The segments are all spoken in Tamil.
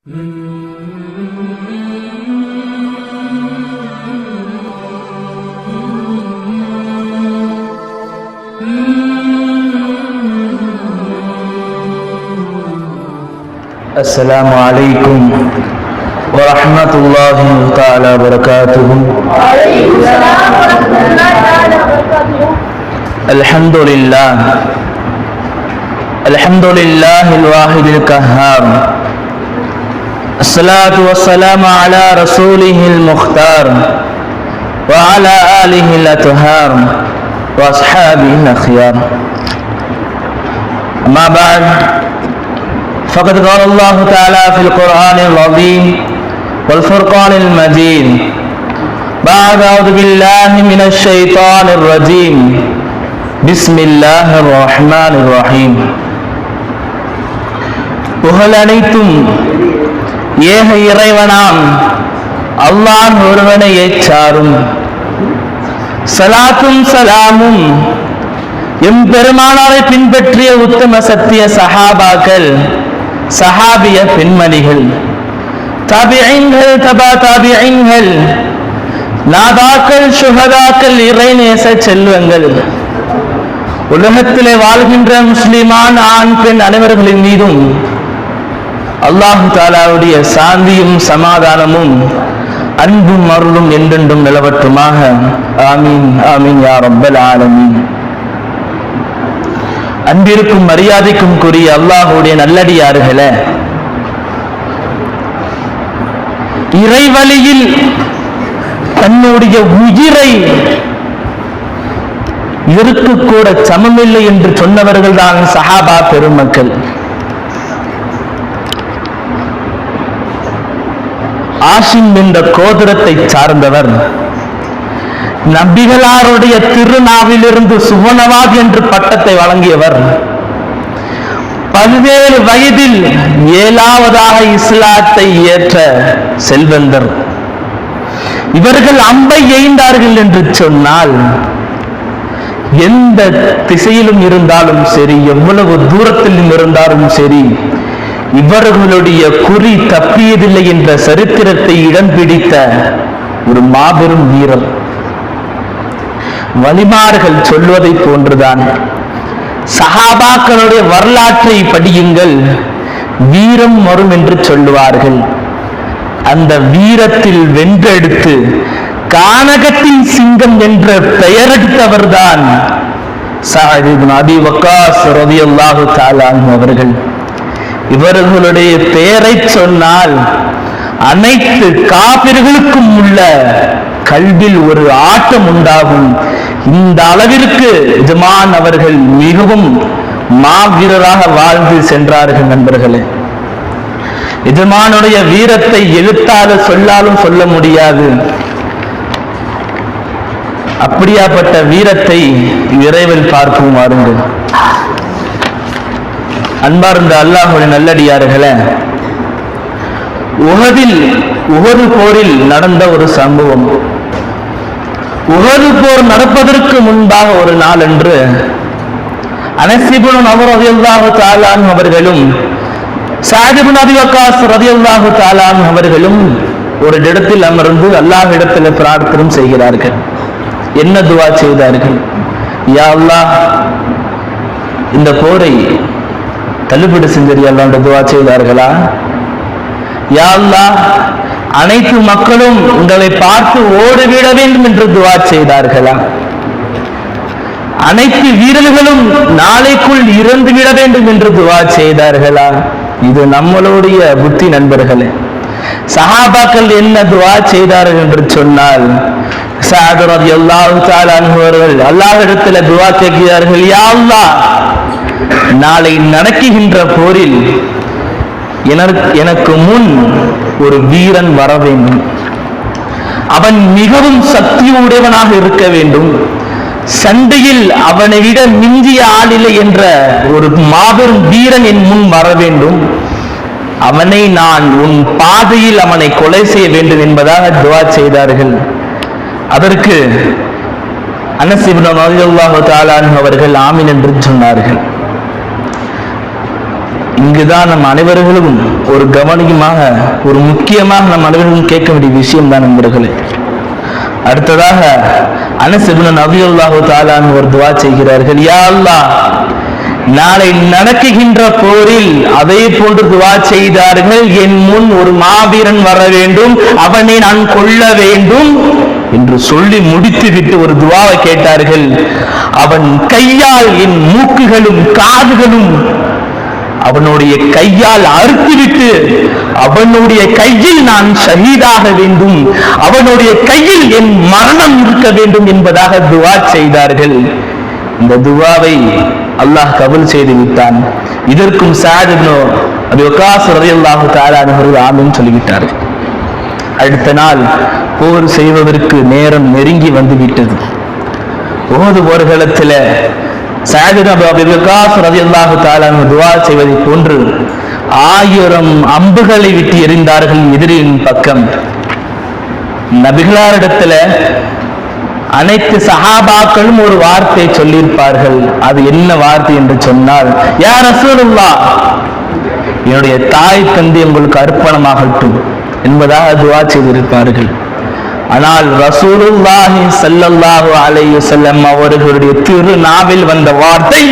السلام عليكم ورحمة الله تعالى وبركاته. وعليكم السلام ورحمة الله تعالى وبركاته الحمد لله. الحمد لله الواحد القهار. الصلاة والسلام على رسوله المختار وعلى آله الأطهار وأصحابه الأخيار. أما بعد فقد قال الله تعالى في القرآن العظيم والفرقان المجيد بعد أعوذ بالله من الشيطان الرجيم. بسم الله الرحمن الرحيم. وهل أنتم ஏக இறைவனாம். அல்லான் ஒருவனையே சாரும் சலாத்தும் சலாமும். எம் பெருமானாரை பின்பற்றிய உத்தம சத்திய சஹாபாக்கள் சஹாபிய பெண்மணிகள் தாபிஐன்கள் தபா தாபிஐன்கள் நாதாக்கள் சுகதாக்கள் இறைநேச செல்வங்கள். உலகத்திலே வாழ்கின்ற முஸ்லிமான் ஆண் பெண் அனைவர்களின் மீதும் அல்லாஹு தாலாவுடைய சாந்தியும் சமாதானமும் அன்பும் அருளும் என்றென்றும் நிலவட்டுமாக ஆமீன் ஆமீன் யா ரப்பல் ஆலமீன். அன்பிற்கும் மரியாதைக்கும் கூறிய அல்லாஹுடைய நல்லடியார்களே இறைவழியில் தன்னுடைய உயிரை இருக்கக்கூட சமமில்லை என்று சொன்னவர்கள் தான் சஹாபா பெருமக்கள். ஆசிம் என்ற கோதரத்தை சார்ந்தவர். நபிகளாருடைய திருநாவிலிருந்து சுவனவாத் என்று பட்டத்தை வழங்கியவர். பல்வேறு வயதில் ஏழாவதாக இஸ்லாத்தை ஏற்ற செல்வந்தர். இவர்கள் அம்பை எய்ந்தார்கள் என்று சொன்னால் எந்த திசையிலும் இருந்தாலும் சரி எவ்வளவு தூரத்திலும் இருந்தாலும் சரி இவர்களுடைய குறி தப்பியதில்லை என்ற சரித்திரத்தை இடம் பிடித்த ஒரு மாபெரும் வீரர். வலிமார்கள் சொல்வதை போன்றுதான். சஹாபாக்களுடைய வரலாற்றை படியுங்கள். வீரம் வரும் என்று சொல்லுவார்கள். அந்த வீரத்தில் வென்றெடுத்து கானகத்தின் சிங்கம் என்ற பெயரெடுத்தவர்தான் சாஹிப் அபி வக்காஸ் ரதியல்லாஹு தாலான் அவர்கள். இவர்களுடைய பெயரை சொன்னால் அனைத்து காபிர்களுக்கும் உள்ள கல்வில் ஒரு ஆட்டம் உண்டாகும். இந்த அளவிற்கு எஜமான் அவர்கள் மிகவும் மாவீரராக வாழ்ந்து சென்றார்கள் நண்பர்களே. எஜமானுடைய வீரத்தை எழுத்தால சொல்லாலும் சொல்ல முடியாது. அப்படியாப்பட்ட வீரத்தை விரைவில் பார்ப்போம் வாருங்கள். அன்பார்ந்த அல்லாஹுடைய நல்லடியார்களே உகதில் உகது போரில் நடந்த ஒரு சம்பவம். உகது போர் நடப்பதற்கு முன்பாக ஒரு நாள் என்று அனசிபுன் அவர் ரதியுல்லாஹு தாலான் அவர்களும் சாதிபுன் அதிவகாஸ் ரதியுல்லாஹு தாலான் அவர்களும் ஒரு இடத்தில் அமர்ந்து அல்லாஹ் இடத்துல பிரார்த்தனம் செய்கிறார்கள். என்ன துவா செய்தார்கள்? யா அல்லாஹ் இந்த போரை தள்ளுபடி செஞ்சறியல்லான்ற துவா செய்தார்களா? யாழ்லா அனைத்து மக்களும் உங்களை பார்த்து ஓடிவிட வேண்டும் என்று துவா செய்தார்களா? அனைத்து வீரர்களும் நாளைக்குள் இறந்து விட வேண்டும் என்று துவா செய்தார்களா? இது நம்மளுடைய புத்தி நண்பர்களே. சஹாபாக்கள் என்ன துவா செய்தார்கள் என்று சொன்னால் சாதரத் எல்லா அவர்கள் இடத்துல துவா கேட்கிறார்கள் யா நாளை நடக்குகின்ற போரில் எனக்கு- எனக்கு முன் ஒரு வீரன் வர வேண்டும். அவன் மிகவும் சக்தியுடையவனாக இருக்க வேண்டும். சண்டையில் அவனை விட மிஞ்சிய ஆளில்லை என்ற ஒரு மாபெரும் வீரன் என் முன் வர வேண்டும். அவனை நான் உன் பாதையில் அவனை கொலை செய்ய வேண்டும் என்பதாக துவா செய்தார்கள். அதற்கு அனசிபின் அவர்கள் ஆமீன் என்று சொன்னார்கள். இங்குதான் நம் அனைவர்களும் ஒரு கவனியமாக ஒரு முக்கியமாக நம் அனைவர்களும் கேட்க வேண்டிய விஷயம் தான் நண்பர்களே. அடுத்ததாக அனசிபுன நபியுல்லாஹு தாலான்னு ஒரு துவா செய்கிறார்கள் யா அல்லாஹ் நாளை நடக்குகின்ற போரில் அதே போன்று துவா செய்தார்கள் என் முன் ஒரு மாவீரன் வர வேண்டும் அவனை நான் கொள்ள வேண்டும் என்று சொல்லி முடித்துவிட்டு ஒரு துவாவை கேட்டார்கள். அவன் கையால் என் மூக்குகளும் காதுகளும் அவனுடைய கையால் அறுத்துவிட்டு அவனுடைய கையில் நான் ஷஹீதாக வேண்டும். அவனுடைய கையில் என் மரணம் இருக்க வேண்டும் என்பதாக துவா செய்தார்கள். இந்த துவாவை அல்லாஹ் கபல் செய்து விட்டான். இதற்கும் சாதினோ அது ஒக்காஸ் ரதியல்லாஹு தாரானவர்கள் ஆமின்னு சொல்லிவிட்டார். அடுத்த நாள் போர் செய்வதற்கு நேரம் நெருங்கி வந்து விட்டது ஓது போர்களத்தில் துவா செய்வதை போன்று ஆயிரம் அம்புகளை விட்டு எறிந்தார்கள் எதிரியின் பக்கம். நபிகளாரிடத்துல அனைத்து சஹாபாக்களும் ஒரு வார்த்தை சொல்லியிருப்பார்கள். அது என்ன வார்த்தை என்று சொன்னால் யார் ரசூலுல்லா என்னுடைய தாய் தந்தை உங்களுக்கு அர்ப்பணமாகட்டும் என்பதாக துவா செய்திருப்பார்கள். ஆனால் ரசூலுல்லாஹி சல்லல்லாஹு அலைஹி செல்லம் அவர்களுடைய திரு நாவில் வந்த வார்த்தை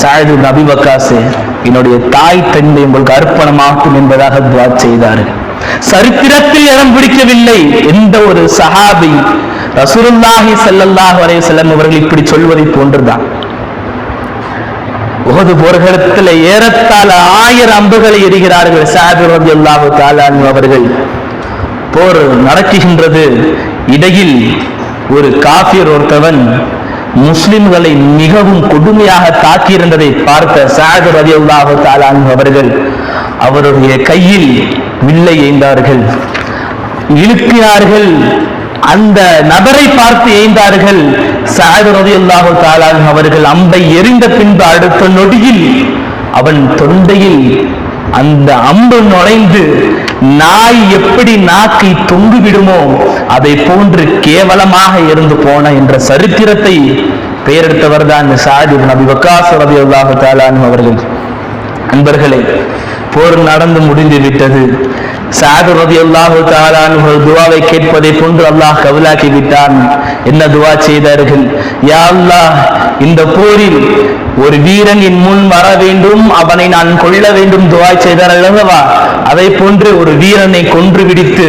சாயது நபி வக்காசே என்னுடைய தாய் தந்தை உங்களுக்கு அர்ப்பணமாகும் என்பதாக துவா செய்தார்கள். சரித்திரத்தில் இடம் பிடிக்கவில்லை எந்த ஒரு சஹாபி ரசூலுல்லாஹி சல்லல்லாஹு அலைஹி செல்லம் அவர்கள் இப்படி சொல்வதை போன்றுதான். உகது போர்க்களத்தில் ஏறத்தாழ ஆயிரம் அம்புகளை எறிகிறார்கள் சாபி ரலியல்லாஹு அல்லாஹு அன்ஹு அவர்கள். போர் நடக்குகின்றது. இடையில் ஒரு காபிர் ஒருத்தவன் முஸ்லிம்களை மிகவும் கொடுமையாக தாக்கியிருந்ததை பார்த்த சாது ரதியுல்லாஹு தாலான் அவர்கள் அவருடைய கையில் வில்லை எய்ந்தார்கள் இழுக்கிறார்கள். அந்த நபரை பார்த்து எய்ந்தார்கள் சாது ரதியுல்லாஹு தாலான் அவர்கள் அம்பை எறிந்த பின்பு அடுத்த நொடியில் அவன் தொண்டையில் அந்த அம்பு நுழைந்து நாய் எப்படி நாக்கை தொங்கு விடுமோ அதை போன்று கேவலமாக இருந்து போன என்ற சரித்திரத்தை பெயரெடுத்தவர் தான் சாதி நபி வக்காஸ் ரபியுல்லாஹு தாலான் அவர்கள். அன்பர்களே போர் நடந்து முடிந்து விட்டது. சாது ரதி அல்லாஹு தாலான் துவாவை கேட்பதை போன்று அல்லாஹ் கவிலாக்கி விட்டான். என்ன துவா செய்தார்கள்? யா அல்லாஹ் இந்த போரில் ஒரு வீரன் என் முன் வர வேண்டும் அவனை நான் கொள்ள வேண்டும் துவா செய்தார் அல்லவா? அதை போன்று ஒரு வீரனை கொன்று விடித்து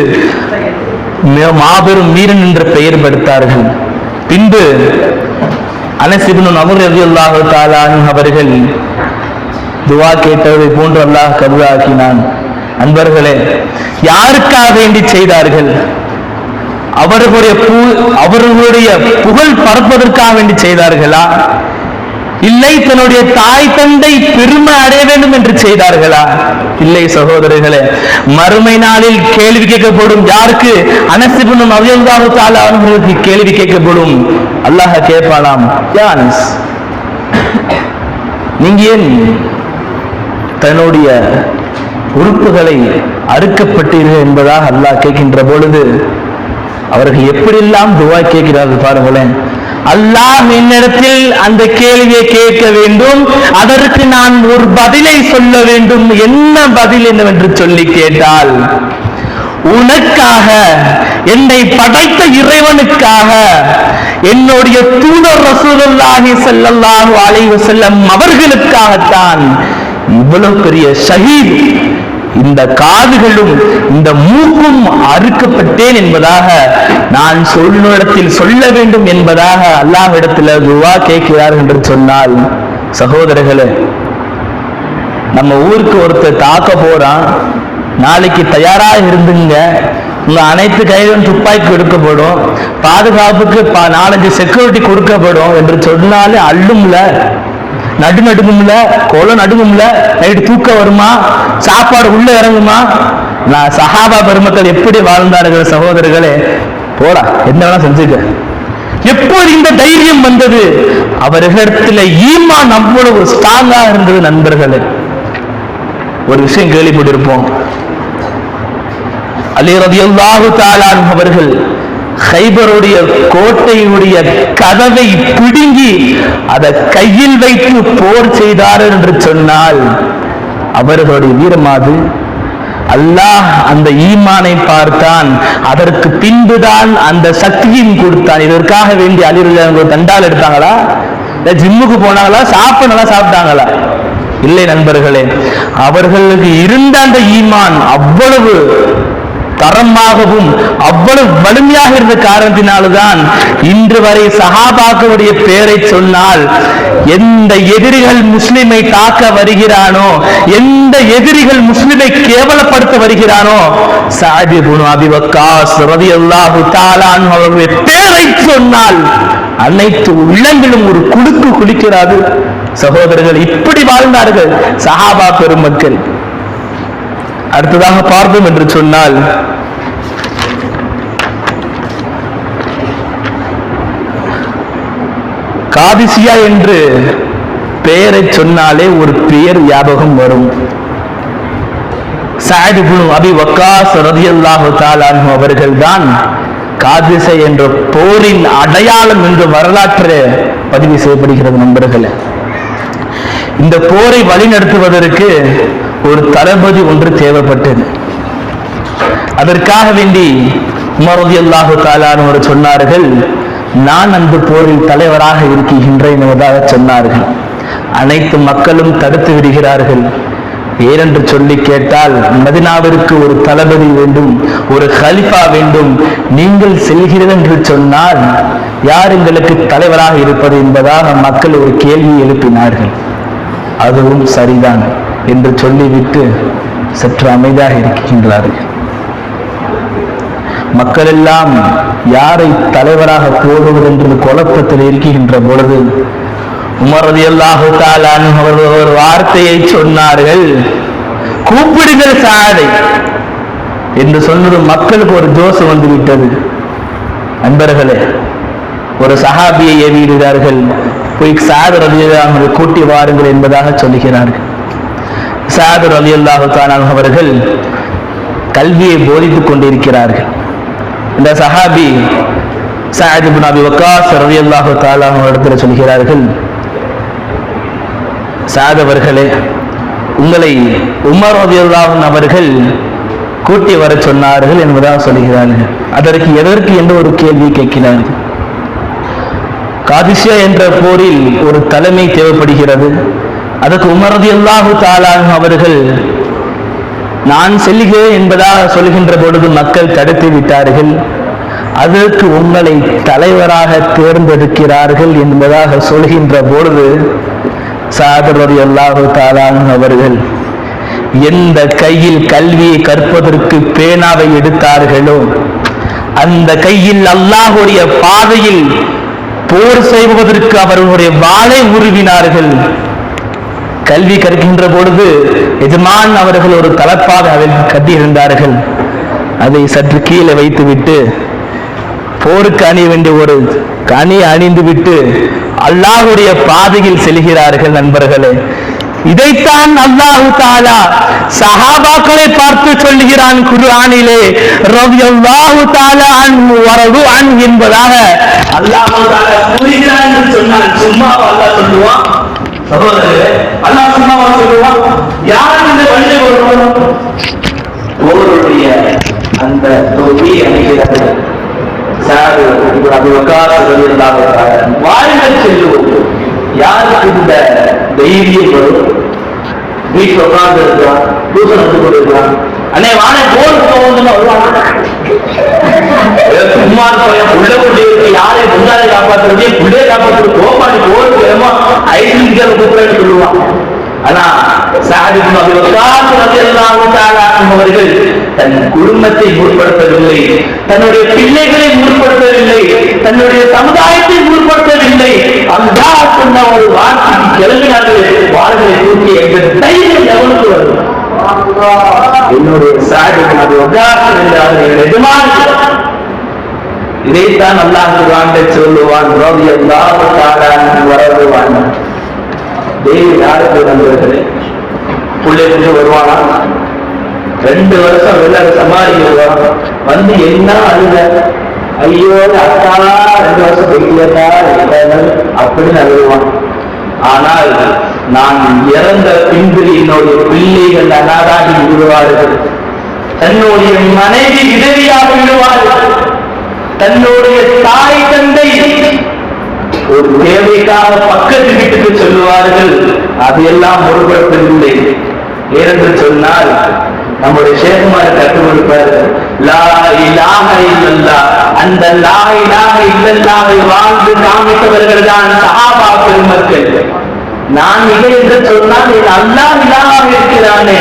மாபெரும் வீரன் என்ற பெயர் படுத்தார்கள். பின்பு அனசிபின் அமர் ரவி அல்லாஹு தாலான் அவர்கள் துவா கேட்டதை போன்று அல்லாஹ் கபூலாக்கினான் அன்பர்களே யாருக்காக வேண்டி செய்தார்கள்? அவர்களுடைய பு- அவர்களுடைய புகழ் பரப்பதற்காக வேண்டி செய்தார்களா? இல்லை தன்னுடைய தாய் தந்தை பெருமை அடைய வேண்டும் என்று செய்தார்களா? இல்லை சகோதரர்களே மறுமை நாளில் கேள்வி கேட்கப்படும் யாருக்கு? அனசிபுனும் அவியந்தாவு தாலா அவர்களுக்கு கேள்வி கேட்கப்படும். அல்லாஹ் கேட்பானாம் யா நீங்க ஏன் தன்னுடைய உறுப்புகளை அறுக்கப்பட்டீர்கள் என்பதாக அல்லாஹ் கேட்கின்ற பொழுது அவர்கள் எப்படியெல்லாம் துவா கேட்கிறார்கள் பாருங்களேன். அல்லாஹ் என்னிடத்தில் அந்த கேள்வியை கேட்க வேண்டும் அதற்கு நான் ஒரு பதிலை சொல்ல வேண்டும். என்ன பதில் என்னவென்று சொல்லி கேட்டால் உனக்காக என்னை படைத்த இறைவனுக்காக என்னுடைய தூதர் ரசூலுல்லாஹி ஸல்லல்லாஹு அலைஹி செல்லும் அவர்களுக்காகத்தான் இவ்வளவு பெரிய ஷஹீத். இந்த காதுகளும் இந்த மூக்கும் அறுக்கப்பட்டேன் என்பதாக நான் சொல்லிடத்தில் சொல்ல வேண்டும் என்பதாக அல்லாஹிடத்தில் துவா கேட்கிறார் என்று சொன்னால் சகோதரர்களே நம்ம ஊருக்கு ஒருத்தர் தாக்க போறான் நாளைக்கு தயாரா இருந்துங்க உங்க அனைத்து கைகளும் துப்பாக்கி கொடுக்கப்படும் பாதுகாப்புக்கு நாலஞ்சு செக்யூரிட்டி கொடுக்கப்படும் என்று சொன்னாலே அள்ளும்ல. நடு நடுங்கும்ல கொலை நடுங்கும்ல நைட்டு தூக்கம் வருமா சாப்பாடு உள்ள இறங்குமா? நான் சஹாபா பெருமக்கள் எப்படி வாழ்ந்தார்கள் சகோதரர்களே? போடா என்ன வேணா செஞ்சுக்க. எப்போது இந்த தைரியம் வந்தது? அவர்களிடத்துல ஈமான் அவ்வளவு ஸ்ட்ராங்கா இருந்தது நண்பர்களே. ஒரு விஷயம் கேள்விப்பட்டிருப்போம். அலி ரதியல்லாஹு தஆலா அவர்கள் ஹைபருடைய கோட்டையுடைய கதவை பிடுங்கி அதை கையில் வைத்து போர் செய்தார் என்று சொன்னால் அவர்களுடைய வீரமாது அல்லாஹ் அந்த ஈமானை பார்த்தான். அதற்கு பின்புதான் அந்த சக்தியும் கொடுத்தான். இதற்காக வேண்டி அலிருள்ள தண்டால் எடுத்தாங்களா? இல்ல ஜிம்முக்கு போனாங்களா? சாப்பிடங்களா சாப்பிட்டாங்களா? இல்லை நண்பர்களே. அவர்களுக்கு இருந்த அந்த ஈமான் அவ்வளவு தரமாகவும் அவ்வளவு வலிமையாக இருந்த காரணத்தினால்தான் இன்று வரை சஹாபாக்களுடைய பெயரை சொன்னால் எந்த எதிரிகள் முஸ்லிமை தாக்க வருகிறானோ எந்த எதிரிகள் முஸ்லிமை கேவலப்படுத்த வருகிறானோ சாதி குணு அபிவக்காஸ் ரலியல்லாஹு தாலான் அவர்களுடைய பேரை சொன்னால் அனைத்து உள்ளங்களும் ஒரு குலுக்கு குளிக்கிறாது சகோதரர்கள் இப்படி வாழ்ந்தார்கள். சஹாபா பெருமக்கள் அடுத்ததாக பார்ப்போம் என்று சொன்னால். காதிசியா என்று பெயரை சொன்னாலே ஒரு பெயர் ஞாபகம் வரும். சாயித் புனு அபி வக்காஸ் ரதியல்லாஹு தாலான் அவர்கள்தான் காதிசை என்ற போரின் அடையாளம் என்று வரலாற்று பதிவு செய்யப்படுகிறது நண்பர்களே. இந்த போரை வழிநடத்துவதற்கு ஒரு தளபதி ஒன்று தேவைப்பட்டது. அதற்காக வேண்டி உமரதி அல்லாஹு தாலானவர் சொன்னார்கள் நான் அந்த போரில் தலைவராக இருக்கின்றேன் என்பதாக சொன்னார்கள். அனைத்து மக்களும் தடுத்து விடுகிறார்கள். ஏனென்று சொல்லி கேட்டால் மதினாவிற்கு ஒரு தளபதி வேண்டும் ஒரு ஹலிஃபா வேண்டும். நீங்கள் செல்கிறீர்கள் என்று சொன்னால் யார் எங்களுக்கு தலைவராக இருப்பது என்பதாக மக்கள் ஒரு கேள்வி எழுப்பினார்கள். அதுவும் சரிதான். என்று சொல்லிவிட்டு சற்று அமைதியாக இருக்கின்றார்கள் மக்கள் எல்லாம் யாரை தலைவராக போடுவது என்று குழப்பத்தில் இருக்கின்ற பொழுது உமரது ரலியல்லாஹு தஆலா அவர்கள் ஒரு வார்த்தையை சொன்னார்கள். கூப்பிடுங்கள் சாதை என்று சொன்னது மக்களுக்கு ஒரு ஜோசு வந்து விட்டது நண்பர்களே ஒரு சஹாபியை ஏவிடுகிறார்கள். போய் சாதர் கூட்டி வாருங்கள் என்பதாக சொல்லுகிறார்கள். சாதர் அலி தஆலா அவர்கள் கல்வியை போதித்துக் கொண்டிருக்கிறார்கள். இந்த சஹாபி சஅத் இப்னு அபி வக்காஸ் ரலியல்லாஹு தாலா இடத்துல சொல்கிறார்கள் சாதவர்களே உங்களை உமர் ரலியல்லாஹு அவர்கள் கூட்டி வர சொன்னார்கள் என்பதாக சொல்கிறார்கள். அதற்கு எதற்கு என்று ஒரு கேள்வி கேட்கிறார்கள். காதிசியா என்ற போரில் ஒரு தலைமை தேவைப்படுகிறது. அதற்கு உமர் அல்லாஹு தாலாகும் அவர்கள் நான் செல்கிறேன் என்பதாக சொல்கின்ற பொழுது மக்கள் தடுத்து விட்டார்கள். அதற்கு உங்களை தலைவராக தேர்ந்தெடுக்கிறார்கள் என்பதாக சொல்கின்ற பொழுது சாதரர் அல்லாஹு தாலாகும் அவர்கள் எந்த கையில் கல்வியை கற்பதற்கு பேனாவை எடுத்தார்களோ அந்த கையில் அல்லாஹுடைய பாதையில் போர் செய்வதற்கு அவர்களுடைய வாளை உருவினார்கள். கல்வி கற்கின்ற பொழுது எஜமான் அவர்கள் ஒரு தலப்பாக கட்டியிருந்தார்கள். அதை சற்று கீழே வைத்துவிட்டு போருக்கு அணிய வேண்டிய ஒரு கனி அணிந்து விட்டு அல்லாஹுடைய பாதையில் செல்கிறார்கள் நண்பர்களே. இதைத்தான் அல்லாஹு தாலா சஹாபாக்களை பார்த்து சொல்லுகிறான் குர்ஆனிலே ரலியல்லாஹு தாலா அன்ஹு வரவு அன் என்பதாக. அல்லாஹு தாலா கூறுகிறான் சொன்னான் சும்மா அல்லாஹ் சொல்லுவான்? சகோதரர்களே அல்லாஹ் சும்மாவா சொல்லுவான் யார் இந்த வழியை அந்த தொகையை அணிகிறார்கள்? சாது அபு வக்காஸ் ரலியல்லாஹு தஆலா வாருங்கள் செல்லுவோம். யாருக்கு இந்த தைரியம் வரும்? வீட்டில் உட்கார்ந்து இருக்கிறான் தூசம் வந்து கொண்டிருக்கிறான் அண்ணே வானே போர் போகணும்னு வருவாங்க சும்மா இருப்பேன் உள்ள கொண்டு யாரை முன்னாடி காப்பாற்றுறது புள்ளைய காப்பாற்றுறது கோபாடி போருக்கு வேணுமோ? ஐடிங்கிற கூப்பிடுன்னு சொல்லுவான். ஆனா சாதிக்கும் அவர்கள் தன் குடும்பத்தை முற்படுத்தவில்லை தன்னுடைய பிள்ளைகளை முற்படுத்தவில்லை தன்னுடைய சமுதாயத்தை முற்படுத்தவில்லை. அல்லாஹ் சொன்ன ஒரு வார்த்தைக்கு கிளம்பினார்கள் வாழ்களை தூக்கி எங்கள் தைரியம் எவனுக்கு வரும்? என்னுடைய சாதிக்கும் அது என்றார்கள் எஜமான் இதைத்தான் அல்லாஹ் குர்ஆன்ல சொல்லுவான் ரவி அல்லாஹ் தாலான் தேவி யாருக்கு நண்பர்களே புள்ளை கொண்டு வருவானா? ரெண்டு வருஷம் வெளில சமாளிக்கிறதா வந்து என்ன அழுத ஐயோ அக்கா ரெண்டு வருஷம் பெரியதா அப்படின்னு அழுவான் ஆனால் நான் இறந்த பின்பு என்னுடைய பிள்ளைகள் அனாதாகி விடுவார்கள். தன்னுடைய மனைவி விதவியாக விடுவார்கள். தன்னுடைய தாய் தந்தை ஒரு தேவைக்காக பக்கத்து வீட்டுக்கு சொல்லுவார்கள் அதையெல்லாம் முறைப்படுத்தவில்லை ஏனென்று சொன்னால் நம்முடைய சேகுமார் கற்றுக் கொடுப்பார் லா அந்த லா இலாஹ இல்லல்லாஹை வாழ்ந்து காமித்தவர்கள் தான் சஹாபா பெருமக்கள் நான் இல்லை என்று சொன்னால் என் அல்லாஹ் இல்லாமல் இருக்கிறானே.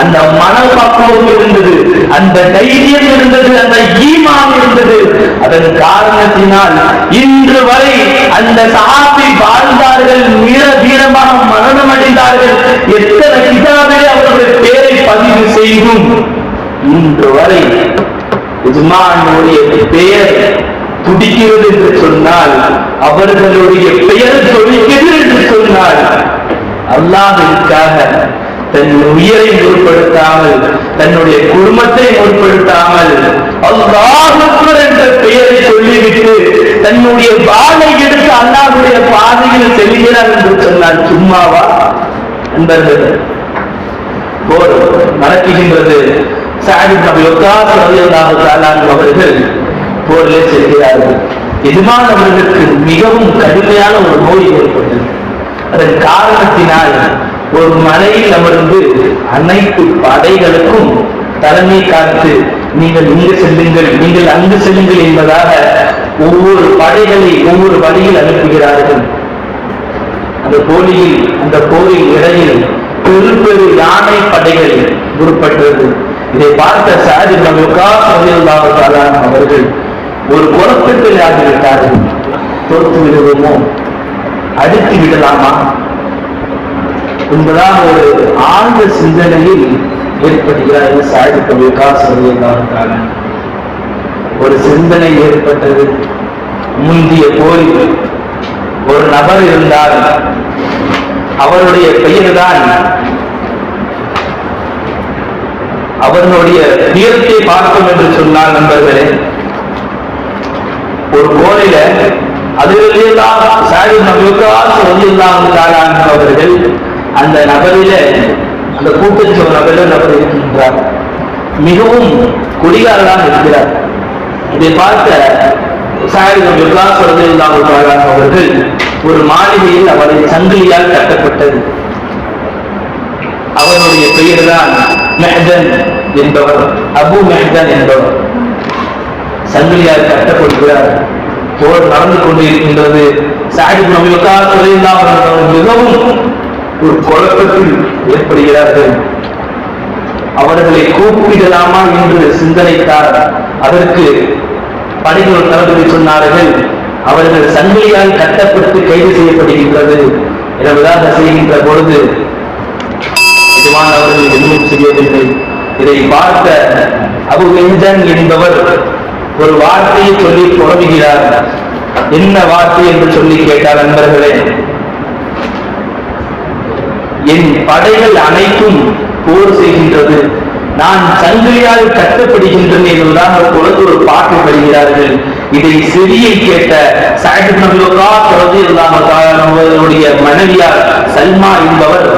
அந்த மனப்பக்குவம் இருந்தது அந்த தைரியம் இருந்தது அந்த ஈமான் இருந்தது. அதன் காரணத்தினால் இன்று வரை அந்த சஹாபி வாழ்ந்தார்கள் மிக வீரமாக மரணம் அடைந்தார்கள். எத்தனை கிதாபிலே அவர்களுடைய பேரை பதிவு செய்தும் இன்று வரை எஜமானுடைய பெயர் துடிக்கிறது என்று சொன்னால் அவர்களுடைய பெயர் துடிக்கிறது என்று சொன்னால் அல்லாஹிற்காக தன் உயிரை முற்படுத்தாமல் தன்னுடைய குடும்பத்தை முற்படுத்தாமல் அல்லாஹ் என்ற பெயரை சொல்லிவிட்டு தன்னுடைய வாழை எடுத்து அல்லாஹுடைய பாதையில் செல்கிறார் என்று சொன்னால் சும்மாவா? நண்பர்கள் போர் நடக்குகின்றது. சாஹிப் நபி ஒக்காஸ் ரலியல்லாஹு தஆலா அவர்கள் போரிலே செல்கிறார்கள். எஜமான் அவர்களுக்கு மிகவும் கடுமையான ஒரு நோய் ஏற்பட்டது. அதன் காரணத்தினால் ஒரு மலையில் அமர்ந்து அனைத்து படைகளுக்கும் தலைமை காத்து நீங்கள் இங்கு செல்லுங்கள் நீங்கள் அங்கு செல்லுங்கள் என்பதாக ஒவ்வொரு படைகளை ஒவ்வொரு வழியில் அனுப்புகிறார்கள். அந்த போலியில் அந்த போரில் இடையில் பெரு பெரு யானை படைகள் உருப்பட்டது இதை பார்த்த சாதி அவர்கள் ஒரு குழப்பத்தில் ஆகிவிட்டார்கள் தோற்று விடுவோமோ? அடித்து விடலாமா? என்பதான ஒரு ஆழ்ந்த சிந்தனையில் ஏற்படுகிறார் சாதி விகாஸ் ஒரு சிந்தனை ஏற்பட்டது. முந்திய போரில் ஒரு நபர் இருந்தால் அவருடைய பெயர்தான் அவர்களுடைய வீரத்தை பார்க்கும் என்று சொன்னால் நண்பர்களே ஒரு போரில அதிலெல்லாம் அவர்கள் அந்த நபரில அந்த கூட்டத்தில் ஒரு நபரில் நபர் இருக்கின்றார். மிகவும் குடிகாரராக இருக்கிறார். இதை பார்த்த சாஹிப் நபிகாஸ் அவர்கள் ஒரு மாளிகையில் அவரை சங்கிலியால் கட்டப்பட்டது. அவருடைய பெயர்தான் மெஹதன் என்பவர் அபு மெஹதன் என்பவர். சங்கிலியால் கட்டப்படுகிறார் போர் நடந்து கொண்டிருக்கின்றது. சாஹிப் நபிகா மிகவும் ஒரு குழப்பத்தில் ஏற்படுகிறார்கள். அவர்களை கூப்பிடலாமா என்று சிந்தனைத்தார். அதற்கு பணிகள் தளபதி சொன்னார்கள். அவர்கள் சங்கிலியால் கட்டப்பட்டு கைது செய்யப்படுகின்றது. என எனவதாக செய்கின்ற பொழுது எஜமான் அவர்கள் எதுவும் செய்யவில்லை இதை பார்த்த அபு வெஞ்சன் என்பவர் ஒரு வார்த்தையை சொல்லி புலம்புகிறார். என்ன வார்த்தை என்று சொல்லி கேட்டார் நண்பர்களே? என் படைகள் அனைத்தும் போர் செய்கின்றது. நான் சங்கிலியால் கட்டப்படுகின்றேன் என்பதாக பொழுது ஒரு பாட்டு வருகிறார்கள். இதை செவியை கேட்ட சாயிப் நபியுல்லா அவர்களுடைய மனைவியார் சல்மா என்பவர்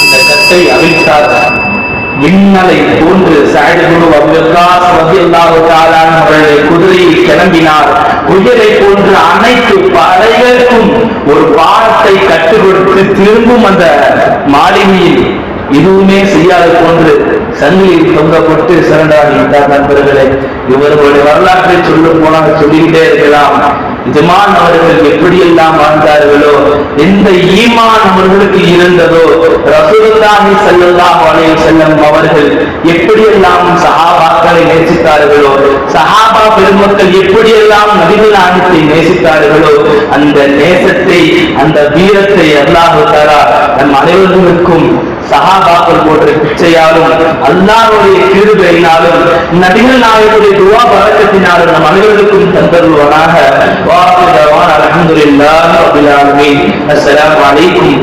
அந்த கட்டை அவிழ்த்தார். மின்னலை போன்று சாயிடுகுரு அவ்வக்காஸ் ரபியல்லாஹு தஆலா அவர்களுடைய குதிரையில் கிளம்பினார். குதிரை போன்று அனைத்து படைகளுக்கும் ஒரு பாடத்தை கற்றுக் கொடுத்து திரும்பும் அந்த மாளிகையில் எதுவுமே செய்யாத போன்று சங்கிலியில் தொங்கப்பட்டு சிறந்தார் விட்டார் நண்பர்களே. இவர்களுடைய வரலாற்றை சொல்ல போனால் சொல்லிக்கிட்டே இருக்கலாம். ஜமான் அவர்கள் எப்படியெல்லாம் வாழ்ந்தார்களோ எந்த ஈமான் அவர்களுக்கு இருந்ததோ ரசூலுல்லாஹி ஸல்லல்லாஹு அலைஹி வஸல்லம் அவர்கள் எப்படியெல்லாம் சஹாபாக்களை நேசித்தார்களோ சஹாபா பெருமக்கள் எப்படியெல்லாம் நபிகள் நேசித்தார்களோ அந்த நேசத்தை அந்த வீரத்தை அல்லாஹ் தஆலா நம் அனைவர்களுக்கும் சகாபாக்கள் போன்ற பிச்சையாலும் அல்லாருடைய கிருபையினாலும் நபிகள் நாயகருடைய துவா பழக்கத்தினாலும் நம் அனைவருக்கும் தந்தருவானாக வாக்குதவான் அல்ஹம்துலில்லாஹி ரப்பில் ஆலமீன். அஸ்ஸலாமு அலைக்கும்